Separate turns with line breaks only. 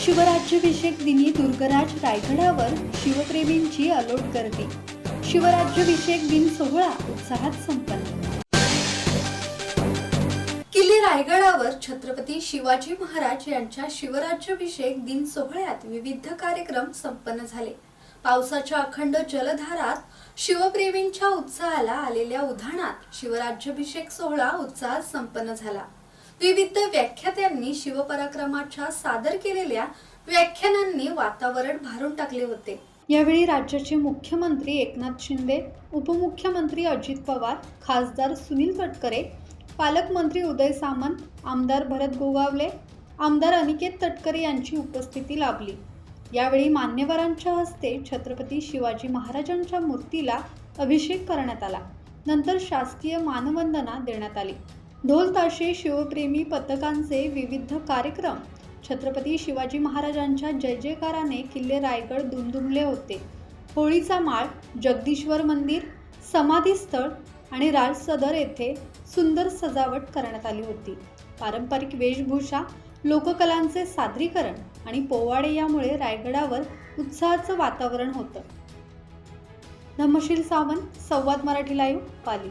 शिवराज्याभिषेक दिनी दुर्गराज रायगडावर शिवप्रेमींची अलोट गर्दी. शिवराज्याभिषेक दिन सोहळा उत्साहात संपन्न. किल्ले रायगडावर छत्रपती शिवाजी महाराज यांच्या शिवराज्याभिषेक दिन सोहळ्यात विविध कार्यक्रम संपन्न झाले. पावसाच्या अखंड जलधारात शिवप्रेमींच्या उत्साहाला आलेल्या उधाणात शिवराज्याभिषेक सोहळा उत्साहात संपन्न झाला. विविध व्याख्यात्यांनी शिवपराक्रमाच्या सादर केलेल्या व्याख्यानांनी वातावरण भारून टाकले होते. यावेळी राज्याचे मुख्यमंत्री एकनाथ शिंदे उपमुख्यमंत्री अजित पवार खासदार सुनील तटकरे पालकमंत्री उदय सामंत आमदार भरत गोगावले आमदार अनिकेत तटकरे यांची उपस्थिती लाभली. यावेळी मान्यवरांच्या हस्ते छत्रपती शिवाजी महाराजांच्या मूर्तीला अभिषेक करण्यात आला. नंतर शासकीय मानवंदना देण्यात आली. ढोल ताशे शिवप्रेमी पथकांचे विविध कार्यक्रम. छत्रपती शिवाजी महाराजांच्या जय जयकाराने किल्ले रायगड दुमदुमले होते. होळीचा माळ जगदीश्वर मंदिर समाधीस्थळ आणि राजसदर येथे सुंदर सजावट करण्यात आली होती. पारंपरिक वेशभूषा लोककलांचे सादरीकरण आणि पोवाडे यामुळे रायगडावर उत्साहाचं वातावरण होतं. धम्मशील सावंत संवाद मराठी लाईव्ह पाली.